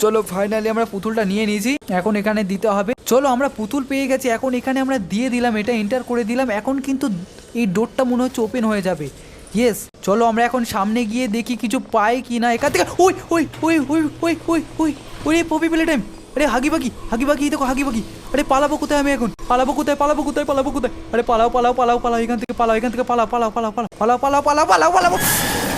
চলো ফাইনালি আমরা পুতুলটা নিয়ে নিয়েছি এখন এখানে দিতে হবে চলো আমরা পুতুল পেয়ে গেছি এখন এখানে আমরা দিয়ে দিলাম এটা এন্টার করে দিলাম এখন কিন্তু এই ডোরটা মনে হচ্ছে ওপেন হয়ে যাবে ইয়েস চলো আমরা এখন সামনে গিয়ে দেখি কিছু পাই কি না এখান থেকে ওই ওই ওই ওই ওই ওই ওই ওই পপি প্লে টাইম আরে হাগি বাগি হাগি বাগি দেখো হাগি বাগি আরে পালাবো কোথায় আমি এখন পালাবো কোথায় পালাবো কোথায় পালাবো কোথায় আরে পালাও পালাও পালাও পালাও এখান থেকে পালাও এখান থেকে পালাও পালাও পালাও পালাও পালাও পালাও পালাও পালাও পালাও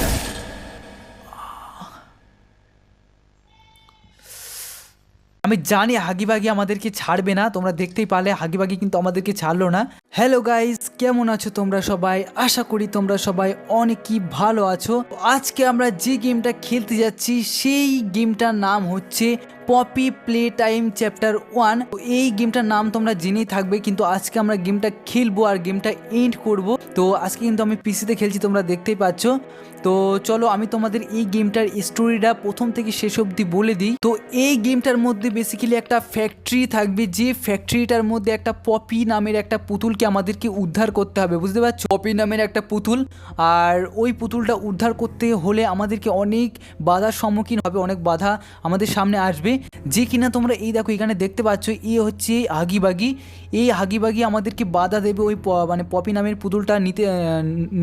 আমি জানি হাগিবাগি আমাদেরকে ছাড়বে না, তোমরা দেখতেই পারলে হাগিবাগি কিন্তু আমাদেরকে ছাড়লো না। হ্যালো গাইস কেমন আছো তোমরা সবাই? আশা করি তোমরা সবাই অনেকই ভালো আছো। আজকে আমরা যে গেমটা খেলতে যাচ্ছি, সেই গেমটার নাম হচ্ছে Poppy play time chapter one এই গেমটার নাম তোমরা জেনেই থাকবে, কিন্তু আজকে আমরা গেমটা খেলব আর গেমটা এন্ড করব। তো আজকে কিন্তু আমি পিসিতে খেলছি, তোমরা দেখতেই পাচ্ছ। তো চলো আমি তোমাদের এই গেমটার স্টোরিটা প্রথম থেকে শেষ অবধি বলে দিই। তো এই গেমটার মধ্যে বেসিক্যালি একটা ফ্যাক্টরি থাকবে, যে ফ্যাক্টরিটার মধ্যে একটা পপি নামের একটা পুতুলকে আমাদেরকে উদ্ধার করতে হবে, বুঝতে পারছ? পপি নামের একটা পুতুল। আর ওই পুতুলটা উদ্ধার করতে হলে আমাদেরকে অনেক বাধার সম্মুখীন হবে, অনেক বাধা আমাদের সামনে আসবে। যে কিনা তোমরা এই দেখো এখানে দেখতে পাচ্ছ, এ হচ্ছে হাগিবাগি। এই হাগিবাগি আমাদেরকে বাধা দেবে ওই মানে পপি নামের পুতুলটা নিতে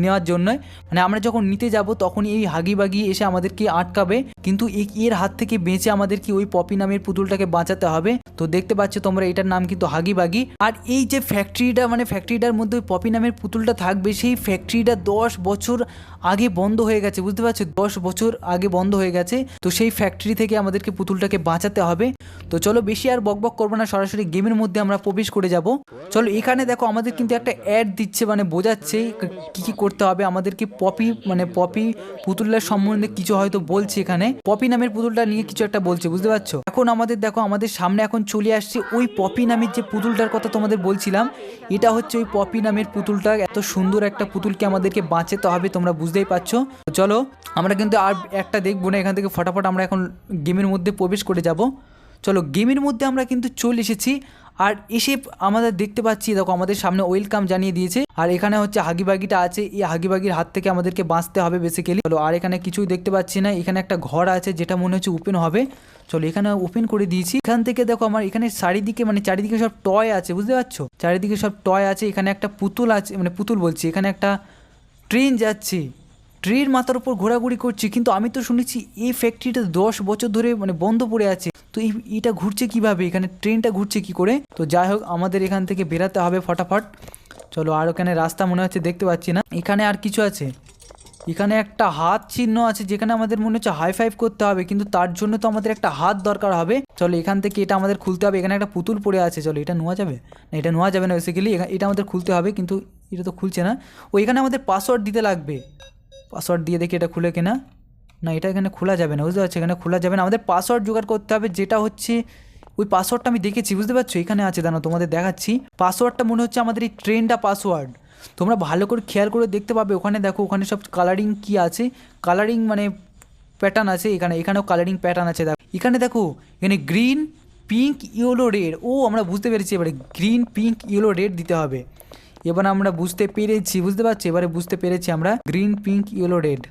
নেওয়ার জন্য মানে আমরা যখন নিতে যাব, তখন এই হাগিবাগি এসে আমাদেরকে আটকাবে। কিন্তু এর হাত থেকে বেঁচে আমাদেরকে ওই পপি নামের পুতুলটাকে বাঁচাতে হবে। তো দেখতে পাচ্ছ তোমরা, এটার নাম কিন্তু হাগিবাগি। আর এই যে ফ্যাক্টরিটা মানে ফ্যাক্টরিটার মধ্যে ওই পপি নামের পুতুলটা থাকবে, সেই ফ্যাক্টরিটা দশ বছর আগে বন্ধ হয়ে গেছে, বুঝতে পারছ? দশ বছর আগে বন্ধ হয়ে গেছে। তো সেই ফ্যাক্টরি থেকে আমাদেরকে পুতুলটাকে বাঁচাতে হবে। তো চলো বেশি আর বকবক করব না, সরাসরি গেমের মধ্যে আমরা প্রবেশ করে যাব। চলো এখানে দেখো আমাদের কিন্তু একটা অ্যাড দিচ্ছে মানে বোঝাচ্ছে কি কি করতে হবে। আমাদেরকে পপি মানে পপি পুতুলের সম্বন্ধে কিছু হয়তো বলছে এখানে। পপি নামের পুতুলটা নিয়ে কিছু একটা বলছে, বুঝতে পারছ? এখন আমাদের দেখো, আমাদের সামনে এখন চলে আসছে ওই পপি নামের যে পুতুলটার কথা তোমাদের বলছিলাম। এটা হচ্ছে ওই পপি নামের পুতুলটা। এত সুন্দর একটা পুতুলকে আমাদেরকে বাঁচাতে হবে, তোমরা বুঝতেই পারছ। চলো, আমরা কিন্তু আর একটা দেখব না, এখান থেকে ফটাফট আমরা এখন গেমের মধ্যে প্রবেশ করে চলো গেমের মধ্যে আমরা কিন্তু চলে এসেছি। আর এসে আমাদের দেখতে পাচ্ছি, দেখো আমাদের সামনে ওয়েলকাম জানিয়ে দিয়েছে। আর এখানে হচ্ছে হাগিবাগিটা আছে, এই হাগিবাগির হাত থেকে আমাদেরকে বাঁচতে হবে বেসিক্যালি চলো আর এখানে কিছুই দেখতে পাচ্ছি না, এখানে একটা ঘর আছে যেটা মনে হচ্ছে ওপেন হবে। চলো এখানে ওপেন করে দিয়েছি। এখান থেকে দেখো আমার এখানে চারিদিকে মানে চারিদিকে সব টয় আছে, বুঝতে পারছ? চারিদিকে সব টয় আছে, এখানে একটা পুতুল আছে মানে পুতুল বলছি, এখানে একটা ট্রেন যাচ্ছে। ট্রেন মাথার উপর ঘোরাঘুরি করছে, কিন্তু আমি তো শুনেছি এই ফ্যাক্টরিটা দশ বছর ধরে মানে বন্ধ পড়ে আছে। তো এই, এটা ঘুরছে কীভাবে? এখানে ট্রেনটা ঘুরছে কি করে? তো যাই হোক, আমাদের এখান থেকে বেরাতে হবে ফটাফট। চলো, আর ওখানে রাস্তা মনে হচ্ছে দেখতে পাচ্ছি না। এখানে আর কিছু আছে? এখানে একটা হাত চিহ্ন আছে, যেখানে আমাদের মনে হচ্ছে হাই ফাইভ করতে হবে, কিন্তু তার জন্য তো আমাদের একটা হাত দরকার হবে। চলো, এখান থেকে এটা আমাদের খুলতে হবে। এখানে একটা পুতুল পড়ে আছে। চলো, এটা নেওয়া যাবে? না, এটা নেওয়া যাবে না বেসিক্যালি এটা আমাদের খুলতে হবে, কিন্তু এটা তো খুলছে না। ও, এখানে আমাদের পাসওয়ার্ড দিতে লাগবে। পাসওয়ার্ড দিয়ে দেখি এটা খুলে কিনা। না, এটা এখানে খোলা যাবে না, বুঝতে পারছ? এখানে খোলা যাবে না। আমাদের পাসওয়ার্ড জোগাড় করতে হবে, যেটা হচ্ছে ওই পাসওয়ার্ডটা আমি দেখেছি, বুঝতে পারছ? এখানে আছে, দাঁড়াও, তোমাদের দেখাচ্ছি। পাসওয়ার্ডটা মনে হচ্ছে আমাদের এই ট্রেনটা পাসওয়ার্ড তোমরা ভালো করে খেয়াল করে দেখতে পাবে, ওখানে দেখো, ওখানে সব কালারিং কি আছে? কালারিং মানে প্যাটার্ন আছে এখানে, এখানেও কালারিং প্যাটার্ন আছে, দেখো। এখানে দেখো, এখানে গ্রিন পিঙ্ক ইয়েলো রেড ও, আমরা বুঝতে পেরেছি, এবারে গ্রিন পিঙ্ক ইয়েলো রেড দিতে হবে। এবার আমরা বুঝতে পেরেছি, বুঝতে পারছি? এবারে বুঝতে পেরেছি আমরা green pink yellow red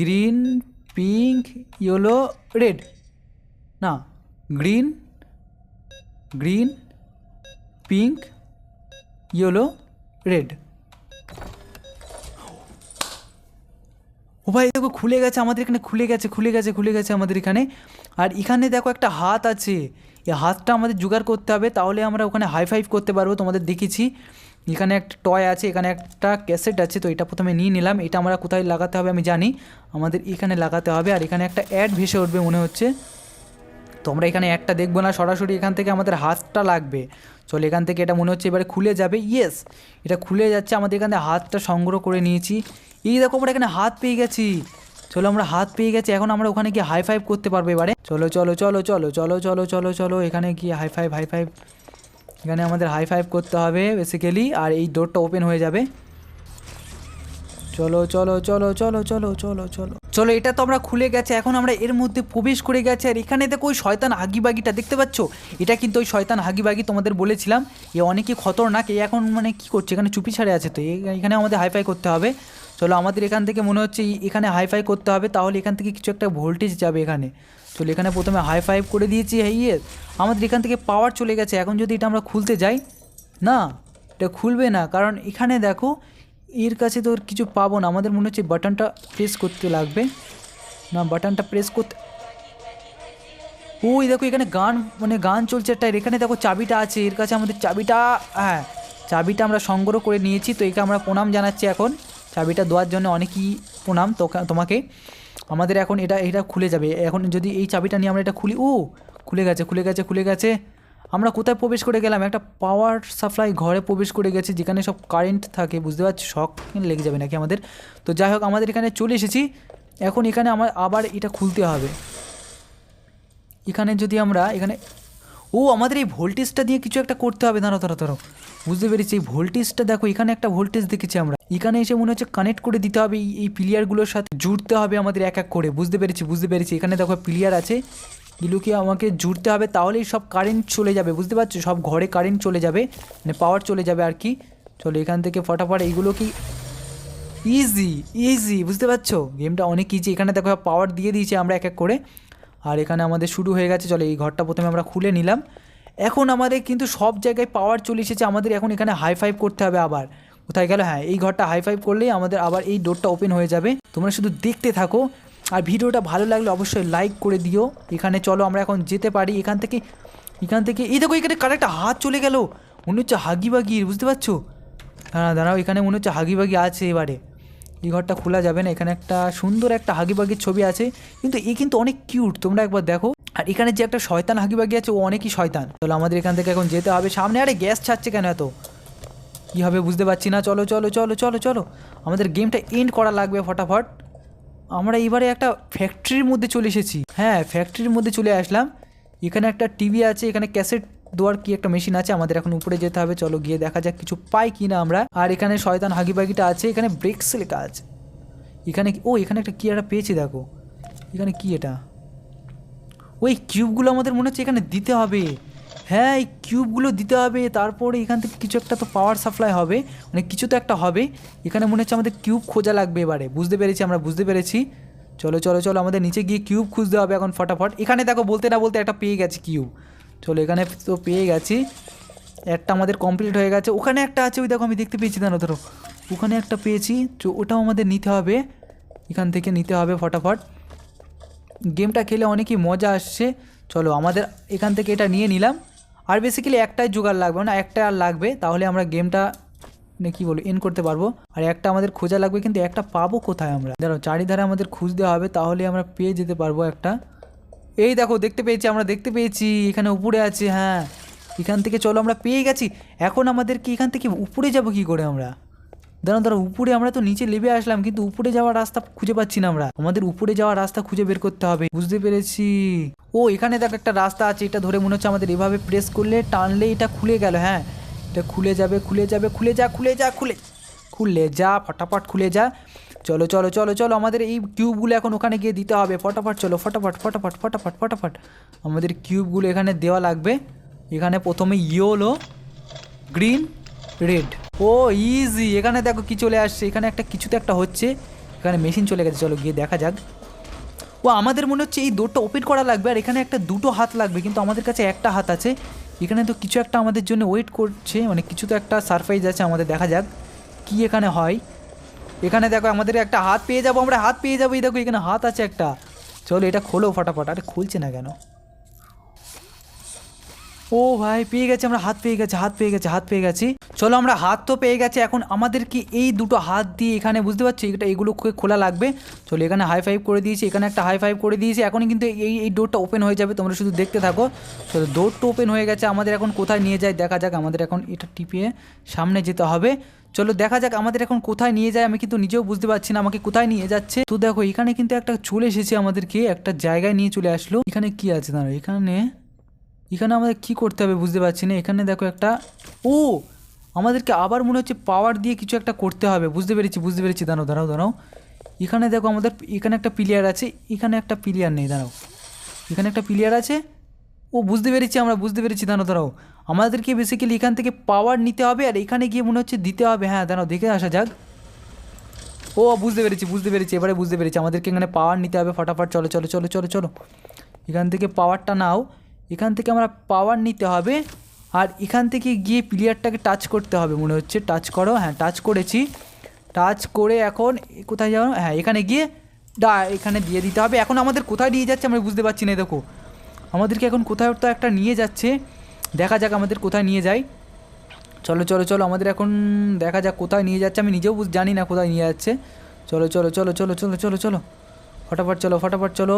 green pink yellow red না green green pink yellow red ও ভাই, দেখো, খুলে গেছে আমাদের এখানে, খুলে গেছে খুলে গেছে খুলে গেছে আমাদের এখানে। আর এখানে দেখো একটা হাত আছে। এই হাতটা আমাদের জোগাড় করতে হবে, তাহলে আমরা ওখানে হাই ফাইভ করতে পারব। তোমাদের দেখেছি এখানে একটা টয় আছে, এখানে একটা ক্যাসেট আছে, তো এটা প্রথমে নিয়ে নিলাম। এটা আমরা কোথায় লাগাতে হবে আমি জানি, আমাদের এখানে লাগাতে হবে। আর এখানে একটা অ্যাড ভেসে উঠবে মনে হচ্ছে। তো আমরা এখানে একটা দেখব না, সরাসরি এখান থেকে আমাদের হাতটা লাগবে। চলো এখান থেকে এটা মনে হচ্ছে এবারে খুলে যাবে। ইয়েস এটা খুলে যাচ্ছে। আমাদের এখানে হাতটা সংগ্রহ করে নিয়েছি। এই দেখো আমরা এখানে হাত পেয়ে গেছি। চলো আমরা হাত পেয়ে গেছি এখন আমরা ওখানে গিয়ে হাই ফাইভ করতে পারব এবারে চলো চলো চলো চলো চলো চলো চলো চলো এখানে গিয়ে হাই ফাইভ হাই ফাইভ এখানে আমাদের হাই ফাইভ করতে হবে বেসিক্যালি আর এই ডোরটা ওপেন হয়ে যাবে চলো চলো চলো চলো চলো চলো চলো চলো এটা তো আমরা খুলে গেছে এখন আমরা এর মধ্যে প্রবেশ করে গেছে আর এখানে দেখো ওই শয়তান হাগিবাগিটা দেখতে পাচ্ছ এটা কিন্তু ওই শয়তান হাগিবাগি তোমাদের বলেছিলাম এ অনেকই খতরনাক এ এখন মানে কি করছে এখানে চুপি ছাড়ে আছে তো এখানে আমাদের হাইফাই করতে হবে চলো আমাদের এখান থেকে মনে হচ্ছে এখানে হাইফাই করতে হবে, তাহলে এখান থেকে কিছু একটা ভোল্টেজ যাবে এখানে। চলো এখানে প্রথমে হাই ফাইভ করে দিয়েছি ইয়ে। আমাদের এখান থেকে পাওয়ার চলে গেছে, এখন যদি এটা আমরা খুলতে যাই, না, এটা খুলবে না, কারণ এখানে দেখো, এর কাছে তো কিছু পাবো না। আমাদের মনে হচ্ছে বাটনটা প্রেস করতে লাগবে। না বাটনটা প্রেস করতে ওই দেখো এখানে গান মানে গান চলছে একটা এখানে দেখো চাবিটা আছে, এর কাছে আমাদের চাবিটা হ্যাঁ চাবিটা আমরা সংগ্রহ করে নিয়েছি, তো একে আমরা প্রণাম জানাচ্ছি এখন। চাবিটা দেওয়ার জন্য অনেকই প্রণাম তোমাকে। আমাদের এখন এটা এটা খুলে যাবে। এখন যদি এই চাবিটা নিয়ে আমরা এটা খুলি, ও, খুলে গেছে খুলে গেছে খুলে গেছে। আমরা কোথায় প্রবেশ করে গেলাম? একটা পাওয়ার সাপ্লাই ঘরে প্রবেশ করে গেছে, যেখানে সব কারেন্ট থাকে। বুঝতে পারছি? শখ লেগে যাবে নাকি আমাদের? তো যাই হোক, আমাদের এখানে চলে এসেছি। এখন এখানে আমার আবার এটা খুলতে হবে। এখানে যদি আমরা, এখানে ও, আমাদের এই ভোল্টেজটা দিয়ে কিছু একটা করতে হবে। দাঁড়ো দাঁড়ো দাঁড়ো বুঝতে পেরেছি। এই ভোল্টেজটা দেখো, এখানে একটা ভোল্টেজ দেখেছি আমরা। এখানে এসে মনে হচ্ছে কানেক্ট করে দিতে হবে এই এই প্লেয়ারগুলোর সাথে। জুড়তে হবে আমাদের এক এক করে। বুঝতে পেরেছি বুঝতে পেরেছি। এখানে দেখো প্লেয়ার আছে। এগুলোকে আমাকে জুড়তে হবে, তাহলেই সব কারেন্ট চলে যাবে। বুঝতে পারছ? সব ঘরে কারেন্ট চলে যাবে মানে পাওয়ার চলে যাবে আর কি। চলো এখান থেকে ফটাফট এইগুলো কি ইজি ইজি বুঝতে পারছ? গেমটা অনেক ইজি এখানে দেখো পাওয়ার দিয়ে দিয়েছি আমরা এক এক করে। আর এখানে আমাদের শুরু হয়ে গেছে, চলো এই ঘরটা প্রথমে আমরা খুলে নিলাম। এখন আমাদের কিন্তু সব জায়গায় পাওয়ার চলে এসেছে, আমাদের এখন এখানে হাই ফাইভ করতে হবে আবার। কোথায় গেল? হ্যাঁ এই ঘরটা হাই ফাইভ করলেই আমাদের আবার এই ডোরটা ওপেন হয়ে যাবে। তোমরা শুধু দেখতে থাকো। আর ভিডিওটা ভালো লাগলে অবশ্যই লাইক করে দিও। এখানে চলো আমরা এখন যেতে পারি। এখান থেকে এখান থেকে, এই দেখো এখানে কার একটা হাত চলে গেল। মনে হচ্ছে হাগি বাগির বুঝতে পারছ? দাঁড়া দাঁড়াও, এখানে মনে হচ্ছে হাগিবাগি আছে এবারে। এই ঘরটা খোলা যাবে না, এখানে একটা সুন্দর একটা হাগিবাগির ছবি আছে, কিন্তু এ কিন্তু অনেক কিউট তোমরা একবার দেখো। আর এখানে যে একটা শয়তান হাগিবাগি আছে, ও অনেকই শয়তান। চলো আমাদের এখান থেকে এখন যেতে হবে। সামনে আরে গ্যাস ছাড়ছে কেন এত? কী হবে বুঝতে পারছি না। চলো চলো চলো চলো চলো। আমাদের গেমটা এন্ড করা লাগবে ফটাফট। আমরা এবারে একটা ফ্যাক্টরির মধ্যে চলে এসেছি। হ্যাঁ ফ্যাক্টরির মধ্যে চলে আসলাম। এখানে একটা টিভি আছে, এখানে ক্যাসেট দেওয়ার কি একটা মেশিন আছে, আমাদের এখন উপরে যেতে হবে, চলো গিয়ে দেখা যাক কিছু পাই কি না আমরা। আর এখানে শয়তান হাগিবাগিটা আছে, এখানে ব্রেক্স লেখা আছে এখানে ও, এখানে একটা কি একটা পেয়েছি, দেখো। এখানে কি এটা? ওই কিউবগুলো আমাদের মনে হচ্ছে এখানে দিতে হবে। হ্যাঁ এই কিউবগুলো দিতে হবে, তারপরে এখান থেকে কিছু একটা তো পাওয়ার সাপ্লাই হবে। মানে কিছু তো একটা হবে। এখানে মনে হচ্ছে আমাদের কিউব খোঁজা লাগবে এবারে। বুঝতে পেরেছি আমরা, বুঝতে পেরেছি। চলো চলো চলো, আমাদের নিচে গিয়ে কিউব খুঁজতে হবে এখন ফটাফট। এখানে দেখো, বলতে না বলতে একটা পেয়ে গেছে কিউব। চলো, এখানে তো পেয়ে গেছি। একটা আমাদের কমপ্লিট হয়ে গেছে। ওখানে একটা আছে, ওই দেখো, আমি দেখতে পেয়েছি জানো ধরো ওখানে একটা পেয়েছি, তো ওটাও আমাদের নিতে হবে। এখান থেকে নিতে হবে ফটাফট। গেমটা খেলে অনেকই মজা আসছে। চলো, আমাদের এখান থেকে এটা নিয়ে নিলাম। আর বেসিক্যালি একটাই জোগাড় লাগবে না একটা আর লাগবে, তাহলে আমরা গেমটা মানে কী বলব এন করতে পারব। আর একটা আমাদের খোঁজা লাগবে, কিন্তু একটা পাবো কোথায় আমরা? ধরো চারিধারে আমাদের খুঁজতে হবে, তাহলে আমরা পেয়ে যেতে পারব একটা। এই দেখো, দেখতে পেয়েছি, আমরা দেখতে পেয়েছি, এখানে উপরে আছে হ্যাঁ। এখান থেকে চলো, আমরা পেয়ে গেছি। এখন আমাদের কি, এখান থেকে উপরে যাব কি করে আমরা? দাঁড়ান দাঁড়ান উপরে আমরা তো নিচে নেমে আসলাম, কিন্তু উপরে যাওয়ার রাস্তা খুঁজে পাচ্ছি না আমরা। আমাদের উপরে যাওয়ার রাস্তা খুঁজে বের করতে হবে, বুঝতে পেরেছি? ও, এখানে দেখ, একটা রাস্তা আছে, এটা ধরে মনে হচ্ছে আমাদের এভাবে প্রেস করলে টানলে এটা খুলে গেল হ্যাঁ। এটা খুলে যাবে খুলে যাবে, খুলে যা খুলে যা, খুলে। খুলে যা, ফটাফট খুলে যা। চলো চলো চলো চলো, আমাদের এই কিউবগুলো এখন ওখানে গিয়ে দিতে হবে। ফটাফট চলো, ফটাফট ফটাফট ফটাফট ফটাফট। আমাদের কিউবগুলো এখানে দেওয়া লাগবে। এখানে প্রথমে ইয়োলো গ্রিন রেড ও ইজি এখানে দেখো কি চলে আসছে। এখানে একটা কিছুতে একটা হচ্ছে। এখানে মেশিন চলে গেছে। চলো গিয়ে দেখা যাক। ও, আমাদের মনে হচ্ছে এই ডোরটা ওপেন করা লাগবে আর এখানে একটা দুটো হাত লাগবে। কিন্তু আমাদের কাছে একটা হাত আছে। এখানে তো কিছু একটা আমাদের জন্য ওয়েট করছে। মানে কিছু তো একটা সারপ্রাইজ আছে আমাদের। দেখা যাক কি এখানে হয়। এখানে দেখো আমাদের একটা হাত পেয়ে যাব, আমরা হাত পেয়ে যাব। এই দেখো, এখানে হাত আছে একটা। চলো, এটা খোলো ফটাফট, আরে খুলছে না কেন? ও ভাই, পেয়ে গেছে আমরা, হাত পেয়ে গেছি, হাত পেয়ে গেছে, হাত পেয়ে গেছি। চলো, আমরা হাত তো পেয়ে গেছে, এখন আমাদের কি এই দুটো হাত দিয়ে এখানে বুঝতে পারছি? এটা এগুলো খোলা লাগবে। চলো, এখানে হাই ফাইভ করে দিয়েছি, এখানে একটা হাই ফাইভ করে দিয়েছি। এখনই কিন্তু এই এই ডোরটা ওপেন হয়ে যাবে, তোমরা শুধু দেখতে থাকো। চলো ডোরটা ওপেন হয়ে গেছে, আমাদের এখন কোথায় নিয়ে যায় দেখা যাক, আমাদের এখন এটা টিপিয়ে সামনে যেতে হবে। চলো দেখা যাক আমাদের এখন কোথায় নিয়ে যায়, আমি কিন্তু নিজেও বুঝতে পারছি না আমাকে কোথায় নিয়ে যাচ্ছে। তো দেখো, এখানে কিন্তু একটা চলে এসেছে আমাদেরকে, একটা জায়গায় নিয়ে চলে আসলো। এখানে কি আছে? দাঁড়ো এখানে এখানে আমাদের কি করতে হবে বুঝতে পারছি না। এখানে দেখো একটা, ও, আমাদেরকে আবার মনে হচ্ছে পাওয়ার দিয়ে কিছু একটা করতে হবে। বুঝতে পেরেছি বুঝতে পেরেছি। দাঁড়াও দাঁড়াও দাঁড়াও। এখানে দেখো আমাদের, এখানে একটা প্লেয়ার আছে, এখানে একটা প্লেয়ার নেই, দাঁড়াও। এখানে একটা প্লেয়ার আছে। ও, বুঝতে পেরেছি আমরা, বুঝতে পেরেছি। দাঁড়াও দাঁড়াও। আমাদেরকে বেসিক্যালি এখান থেকে পাওয়ার নিতে হবে আর এখানে গিয়ে মনে হচ্ছে দিতে হবে। হ্যাঁ দাঁড়াও, দেখে আসা যাক। ও, বুঝতে পেরেছি বুঝতে পেরেছি, এবারে বুঝতে পেরেছি। আমাদেরকে এখানে পাওয়ার নিতে হবে ফটাফট। চলো চলো চলো চলো চলো। এখান থেকে পাওয়ারটা নাও। এখান থেকে আমরা পাওয়ার নিতে হবে আর এখান থেকে গিয়ে প্লেয়ারটাকে টাচ করতে হবে, মনে হচ্ছে। টাচ করো হ্যাঁ টাচ করেছি। টাচ করে এখন কোথায় যাও হ্যাঁ এখানে গিয়ে ডা এখানে দিয়ে দিতে হবে। এখন আমাদের কোথায় নিয়ে যাচ্ছে আমরা বুঝতে পারছি না, দেখো। আমাদেরকে এখন কোথায় তো একটা নিয়ে যাচ্ছে। দেখা যাক আমাদের কোথায় নিয়ে যায় চলো চলো চলো, আমাদের এখন দেখা যাক কোথায় নিয়ে যাচ্ছে। আমি নিজেও জানি না কোথায় নিয়ে যাচ্ছে। চলো চলো চলো চলো চলো চলো চলো। ফটাফট চলো ফটাফট চলো।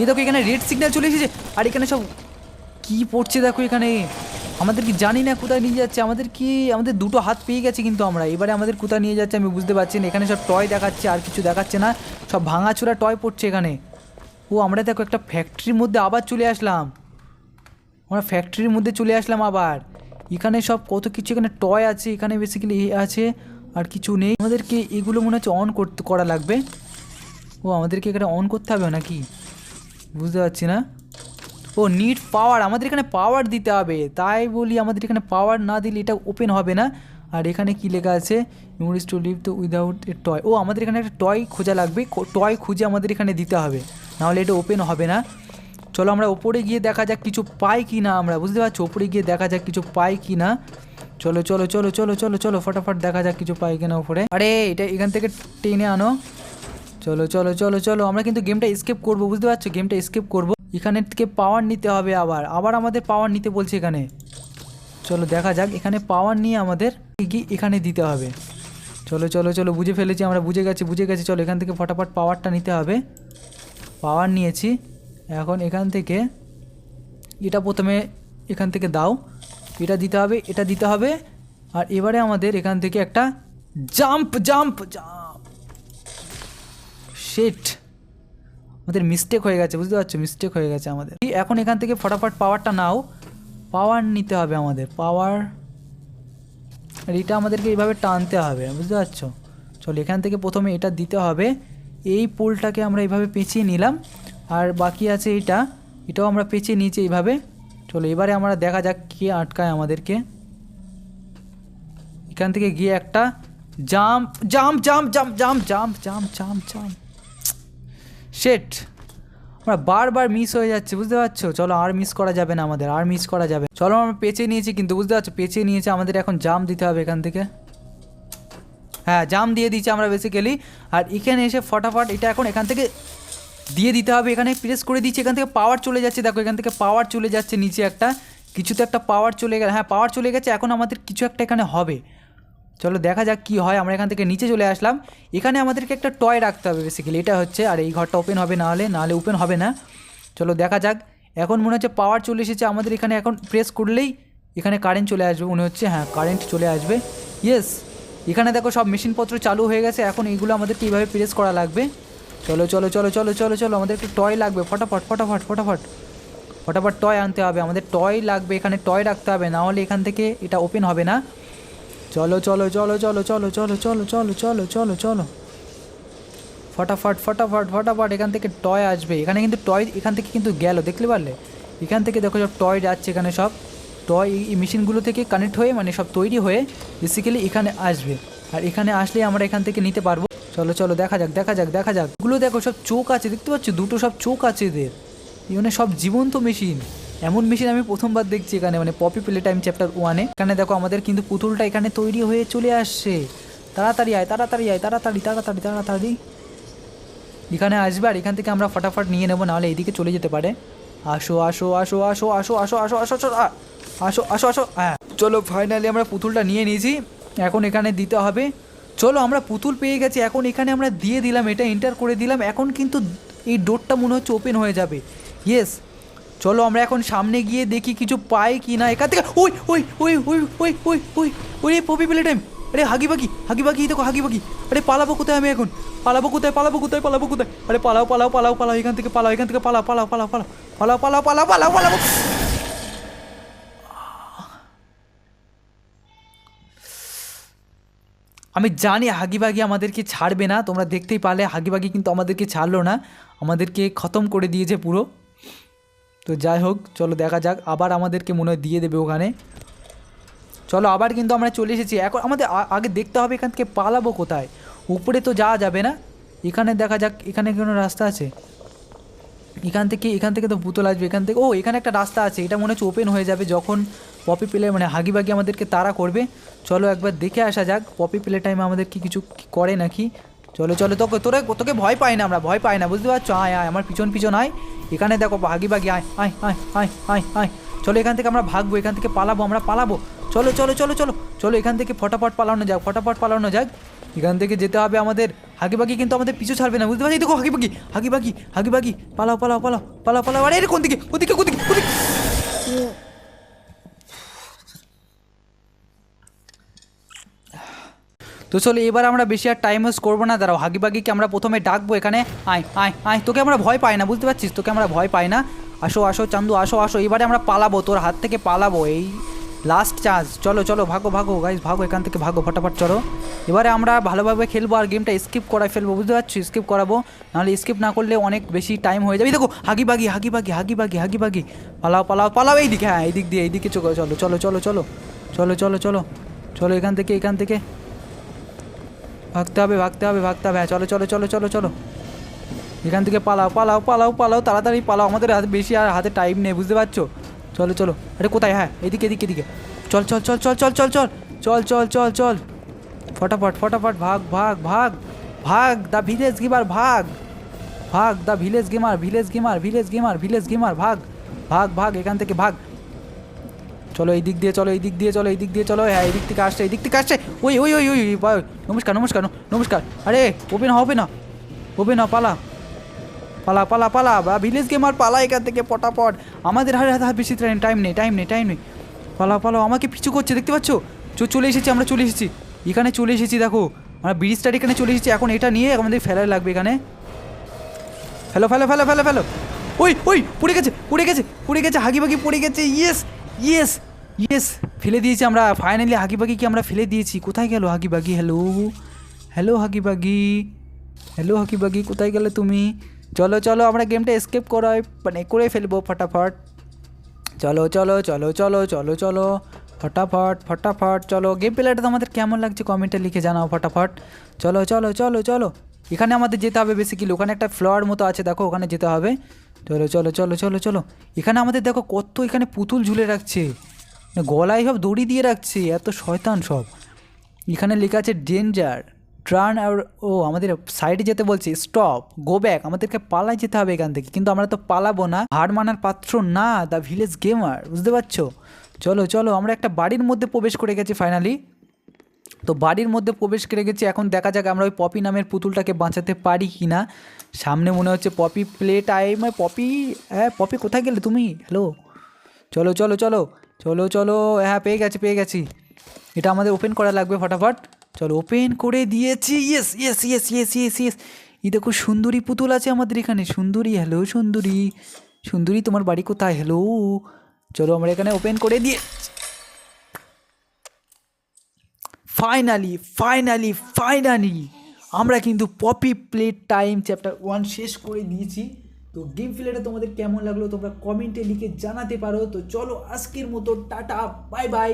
এই দেখো, এখানে রেড সিগন্যাল চলে এসেছে। আর এখানে সব কি পড়ছে দেখো এখানে। আমাদের কি জানি না কোথায় নিয়ে যাচ্ছে। আমাদের কি, আমাদের দুটো হাত পেয়ে গেছে কিন্তু আমরা। এবারে আমাদের কোথায় নিয়ে যাচ্ছে আমি বুঝতে পারছি না। এখানে সব টয় দেখাচ্ছে, আর কিছু দেখাচ্ছে না। সব ভাঙাচোরা টয় পড়ছে এখানে। ও, আমরা দেখো একটা ফ্যাক্টরির মধ্যে আবার চলে আসলাম। আমরা ফ্যাক্টরির মধ্যে চলে আসলাম আবার। এখানে সব কত কিছু, এখানে টয় আছে, এখানে বেসিক্যালি আছে, আর কিছু নেই। আমাদেরকে এগুলো মনে হচ্ছে অন করতে, করা লাগবে। ও, আমাদেরকে এখানে অন করতে হবে নাকি? বুঝতে পারছি না। ও নিড পাওয়ার আমাদের এখানে পাওয়ার দিতে হবে। তাই বলি আমাদের এখানে পাওয়ার না দিলে এটা ওপেন হবে না। আর এখানে কি লেখা আছে? মেমোরিজ টু লিভ তো উইদাউট এ টয় ও, আমাদের এখানে একটা টয় খোঁজা লাগবে। টয় খুঁজে আমাদের এখানে দিতে হবে। নাহলে এটা ওপেন হবে না। চলো আমরা ওপরে গিয়ে দেখা যাক কিছু পাই কি না আমরা বুঝতে পারছ ওপরে গিয়ে দেখা যাক কিছু পাই কি না চলো চলো চলো চলো চলো চলো ফটাফট দেখা যাক কিছু পাই কিনা ওপরে আরে এটা এখান থেকে টেনে আনো চলো চলো চলো চলো আমরা কিন্তু গেমটা স্কেপ করব বুঝতে পারছ গেমটা স্কেপ করব এখানে থেকে পাওয়ার নিতে হবে আবার আবার আমাদের পাওয়ার নিতে বলছে এখানে চলো দেখা যাক এখানে পাওয়ার নিয়ে আমাদের কি এখানে দিতে হবে চলো চলো চলো বুঝে ফেলেছি আমরা বুঝে গেছি বুঝে গেছি চলো এখান থেকে ফটাফট পাওয়ারটা নিতে হবে পাওয়ার নিয়েছি এখন এখান থেকে এটা প্রথমে এখান থেকে দাও, এটা দিতে হবে, এটা দিতে হবে, আর এবারে আমাদের এখান থেকে একটা জাম্প জাম্প জাম্প শেট আমাদের মিস্টেক হয়ে গেছে, বুঝতে পারছ? মিস্টেক হয়ে গেছে আমাদের। এখন এখান থেকে ফটাফট পাওয়ারটা নাও। পাওয়ার নিতে হবে আমাদের। পাওয়ার আর এটা আমাদেরকে এইভাবে টানতে হবে, বুঝতে পারছ? চলো, এখান থেকে প্রথমে এটা দিতে হবে। এই পোলটাকে আমরা এইভাবে পেঁচিয়ে নিলাম। আর বাকি আছে এটা। এটাও আমরা পেঁচিয়ে নিয়েছি এইভাবে। চলো, এবারে আমরা দেখা যাক কে আটকায় আমাদেরকে। এখান থেকে গিয়ে একটা jump jump jump jump jump jump jump jump jump. শেট আমরা বারবার মিস হয়ে যাচ্ছে, বুঝতে পারছ? চলো, আর মিস করা যাবে না আমাদের, আর মিস করা যাবে। চলো, আমরা পেঁচে নিয়েছি কিন্তু, বুঝতে পারছ? পেঁচে নিয়েছে, আমাদের এখন জাম দিতে হবে এখান থেকে। হ্যাঁ জাম দিয়ে দিচ্ছি আমরা বেসিক্যালি আর এখানে এসে ফটাফট এটা এখন এখান থেকে দিয়ে দিতে হবে এখানে প্রেস করে দিচ্ছি, এখান থেকে পাওয়ার চলে যাচ্ছে। দেখো, এখান থেকে পাওয়ার চলে যাচ্ছে, নিচে একটা, কিছুতে একটা পাওয়ার চলে গেল হ্যাঁ পাওয়ার চলে গেছে, এখন আমাদের কিছু একটা এখানে হবে। চলো, দেখা যাক কি হয়, আমরা এখান থেকে নিচে চলে আসলাম। এখানে আমাদেরকে একটা টয় রাখতে হবে বেসিক্যালি এটা হচ্ছে, আর এই ঘরটা ওপেন হবে না নাহলে নাহলে ওপেন হবে না। চলো, দেখা যাক। এখন মনে হচ্ছে পাওয়ার চলে এসেছে, আমাদের এখানে এখন প্রেস করলেই এখানে কারেন্ট চলে আসবে। মনে হচ্ছে হ্যাঁ কারেন্ট চলে আসবে। ইয়েস এখানে দেখো সব মেশিনপত্র চালু হয়ে গেছে, এখন এইগুলো আমাদেরকে এইভাবে প্রেস করা লাগবে। চলো চলো চলো চলো চলো চলো আমাদের একটু টয় লাগবে ফটাফট ফটাফট ফটাফট ফটাফট টয় আনতে হবে আমাদের টয় লাগবে এখানে টয় রাখতে হবে না হলে এখান থেকে এটা ওপেন হবে না চলো চলো চলো চলো চলো চলো চলো চলো চলো চলো চলো ফটাফট ফটাফট ফটাফট এখান থেকে টয় আসবে এখানে কিন্তু টয় এখান থেকে কিন্তু গেল দেখতে পারলে এখান থেকে দেখো সব টয় যাচ্ছে এখানে সব টয় এই মেশিনগুলো থেকে কানেক্ট হয়ে মানে সব তৈরি হয়ে বেসিক্যালি এখানে আসবে আর এখানে আসলে আমরা এখান থেকে নিতে পারব চলো চলো দেখা যাক দেখা যাক দেখা যাক এগুলো দেখো সব চোখ আছে দেখতে পাচ্ছ দুটো সব চোখ আছে এদের এখানে সব জীবন্ত মেশিন এমন মেশিন আমি প্রথমবার দেখছি এখানে মানে পপি প্লে টাইম চ্যাপ্টার ওয়ানে এখানে দেখো আমাদের কিন্তু পুতুলটা এখানে তৈরি হয়ে চলে আসছে তাড়াতাড়ি আয় তাড়াতাড়ি আয় তাড়াতাড়ি তাড়াতাড়ি তাড়াতাড়ি এখানে আসবে আর এখান থেকে আমরা ফটাফট নিয়ে নেব নাহলে এইদিকে চলে যেতে পারে আসো আসো আসো আসো আসো আসো আসো আসো আসো আসো আসো আসো হ্যাঁ চলো ফাইনালি আমরা পুতুলটা নিয়ে নিয়েছি এখন এখানে দিতে হবে চলো আমরা পুতুল পেয়ে গেছি এখন এখানে আমরা দিয়ে দিলাম এটা এন্টার করে দিলাম এখন কিন্তু এই ডোরটা মনে হচ্ছে ওপেন হয়ে যাবে ইয়েস চলো আমরা এখন সামনে গিয়ে দেখি কিছু পাই কি না এখান থেকে ওই ওই ওই ওই ওই ওই ওই ওই পপি প্লে টাইম আরে হাগি বাগি হাগি বাগি দেখো হাগি বাগি আরে পালাবো কোথায় আমি এখন পালাবো কোথায় পালাবো কোথায় পালাবো কোথায় আরে পালাও পালাও পালাও পালাও এখান থেকে পালাও এখান থেকে পালাও পালাও পালাও পালাও পালাও পালাও পালাও পালাও পালাও আমি জানি হাগিবাগি আমাদেরকে ছাড়বে না, তোমরা দেখতেই পারলে হাগিবাগি কিন্তু আমাদেরকে ছাড়লো না, আমাদেরকে খতম করে দিয়েছে পুরো। তো যাই হোক, চলো দেখা যাক, আবার আমাদেরকে মনে হয় দিয়ে দেবে ওখানে। চলো, আবার কিন্তু আমরা চলে এসেছি। এখন আমাদের আগে দেখতে হবে এখান থেকে পালাবো কোথায়। উপরে তো যাওয়া যাবে না। এখানে দেখা যাক, এখানে কোনো রাস্তা আছে? এখান থেকে এখান থেকে তো পুতুল আসবে, এখান থেকে ও, এখানে একটা রাস্তা আছে। এটা মনে হচ্ছে ওপেন হয়ে যাবে যখন পপি প্লে মানে হাগি বাগি আমাদেরকে তাড়া করবে। চলো একবার দেখে আসা যাক পপি প্লে টাইমে আমাদের কি কিছু করে নাকি? চলো চলো, তোকে, তোরা, তোকে ভয় পাই না আমরা, ভয় পাই না, বুঝতে পারছ? আয় আয়, আমার পিছন পিছন আয়। এখানে দেখো, হাগি বাগি, আয় আয় আয় আয় আয় আয়। চলো, এখান থেকে আমরা ভাগবো, এখান থেকে পালাবো, আমরা পালাবো। চলো চলো চলো চলো চলো, এখান থেকে ফটাফট পালানো যাক, ফটাফট পালানো যাক। এখান থেকে যেতে হবে আমাদের হাগিবাগি কিন্তু আমাদের পিছু ছাড়বে না, বুঝতে পারছি? দেখো হাগিবাগি হাগিবাগি হাগিবাগি পালাও পালাও পালাও পালাও পালাও আরে কোন দিকে? ওদিকে ওদিকে ওদিকে তো চলো, এবার আমরা বেশি আর টাইম ওয়েস্ট করব না। দাঁড়াও, হাগিবাগিকে আমরা প্রথমে ডাকবো এখানে। আয় আয় আয়, তোকে আমরা ভয় পাই না, বুঝতে পারছিস? তোকে আমরা ভয় পাই না। আসো আসো, চান্দু, আসো আসো, এবারে আমরা পালাবো, তোর হাত থেকে পালাবো, এই লাস্ট চান্স চলো চলো, ভাগো ভাগো গাইজ ভাগো এখান থেকে, ভাগো, ফটাফট চলো। এবারে আমরা ভালোভাবে খেলব আর গেমটা স্কিপ করাই ফেলব, বুঝতে পারছি স্কিপ করাবো, নাহলে স্কিপ না করলে অনেক বেশি টাইম হয়ে যাবে। দেখো, হাগিবাগি হাগিবাগি হাগিবাগি হাগিবাগি। পালাও পালাও পালাও এই দিকে হ্যাঁ এই দিক দিয়ে এই দিকে চলো চলো চলো চলো চলো চলো চলো চলো চলো, এখান থেকে এখান থেকে। ভাগতে হবে ভাগতে হবে ভাগতে হবে। হ্যাঁ চলো চলো চলো চলো চলো। এখান থেকে পালাও পালাও পালাও পালাও, তাড়াতাড়ি পালাও। আমাদের হাতে বেশি আর হাতে টাইম নেই, বুঝতে পারছ? চলো চলো। আরে কোথায়? হ্যাঁ এদিকে এদিকে এদিকে। চল চল চল চল চল চল চল। চল চল চল চল। ফটাফট ফটাফট, ভাগ ভাগ ভাগ। ভাগ দ্য ভিলেজ গেমার, ভাগ। ভাগ the village gamer village gamer village gamer village gamer, ভাগ। ভাগ ভাগ, এখান থেকে ভাগ। চলো এই দিক দিয়ে, চলো এই দিক দিয়ে, চলো এই দিক দিয়ে, চলো। হ্যাঁ এই দিক থেকে আসছে এই দিক থেকে আসছে। ওই ওই ওই ওই নমস্কার নমস্কার নমস্কার। আরে, ওপেন হবে না ওপেন না পালা। পালা পালা পালা, বা ভিলেজ গেমার পালা এখান থেকে পটাপট। আমাদের হারে হাতে বেশি টাইম নেই টাইম নেই টাইম নেই পালা পালা, আমাকে পিছু করছে, দেখতে পাচ্ছ? চ- চলে এসেছি, আমরা চলে এসেছি। এখানে চলে এসেছি, দেখো। আমরা ব্রিজটার এখানে চলে এসেছি, এখন এটা নিয়ে আমাদের ফেলার লাগবে এখানে। ফেলো ফেলো ফেলো ফেলো ফেলো। ওই ওই, পড়ে গেছে পড়ে গেছে পড়ে গেছে, হাগিবাগি পড়ে গেছে ইয়েস ইয়েস ইয়েস ফেলে দিয়েছি আমরা ফাইনালি হাগিবাগিকে আমরা ফেলে দিয়েছি কোথায় গেল Huggy Wuggy hello hello Huggy Wuggy hello Huggy Wuggy কোথায় গেলে তুমি চলো চলো আমরা গেমটা এসকেপ করাই মানে করে ফেলব ফটাফট চলো চলো চলো চলো চলো চলো ফটাফট ফটাফট চলো গেম প্লেটা তোমাদের কেমন লাগছে কমেন্টে লিখে জানাও ফটাফট চলো চলো চলো চলো এখানে আমাদের যেতে হবে বেসিক্যালি ওখানে একটা ফ্লোয়ার মতো আছে দেখো ওখানে যেতে হবে চলো চলো চলো চলো চলো এখানে আমাদের দেখো কত এখানে পুতুল ঝুলে রাখছে মানে গলায় সব দড়ি দিয়ে রাখছে, এত শয়তান সব। এখানে লেখা আছে ডেঞ্জার ট্রান আর ও, আমাদের সাইডে যেতে বলছে স্টপ গো ব্যাক আমাদেরকে পালাই যেতে হবে এখান থেকে। কিন্তু আমরা তো পালাবো না, হার মানার পাত্র না দ্য ভিলেজ গেমার বুঝতে পারছ? চলো চলো, আমরা একটা বাড়ির মধ্যে প্রবেশ করে গেছি ফাইনালি তো বাড়ির মধ্যে প্রবেশ করে গেছি, এখন দেখা যাক আমরা ওই পপি নামের পুতুলটাকে বাঁচাতে পারি কি না সামনে মনে হচ্ছে পপি প্লে টাইম পপি হ্যাঁ পপি কোথায় গেলে তুমি? হ্যালো চলো চলো চলো। চলো চলো হ্যাঁ পেয়ে গেছি পেয়ে গেছি। এটা আমাদের ওপেন করা লাগবে ফটাফট। চলো ওপেন করে দিয়েছি। Yes yes yes yes yes yes এই দেখো, সুন্দরী পুতুল আছে আমাদের এখানে। সুন্দরী হ্যালো সুন্দরী। সুন্দরী, তোমার বাড়ি কোথায়? হ্যালো চলো, আমরা এখানে ওপেন করে দিয়ে ফাইনালি ফাইনালি ফাইনালি আমরা কিন্তু Poppy plate time chapter one শেষ করে দিয়েছি। তো গেম ফিলেটা তোমাদের কেমন লাগল তোমরা কমেন্টে লিখে জানাতে পারো। তো চলো আজকের মতো, টাটা বাই বাই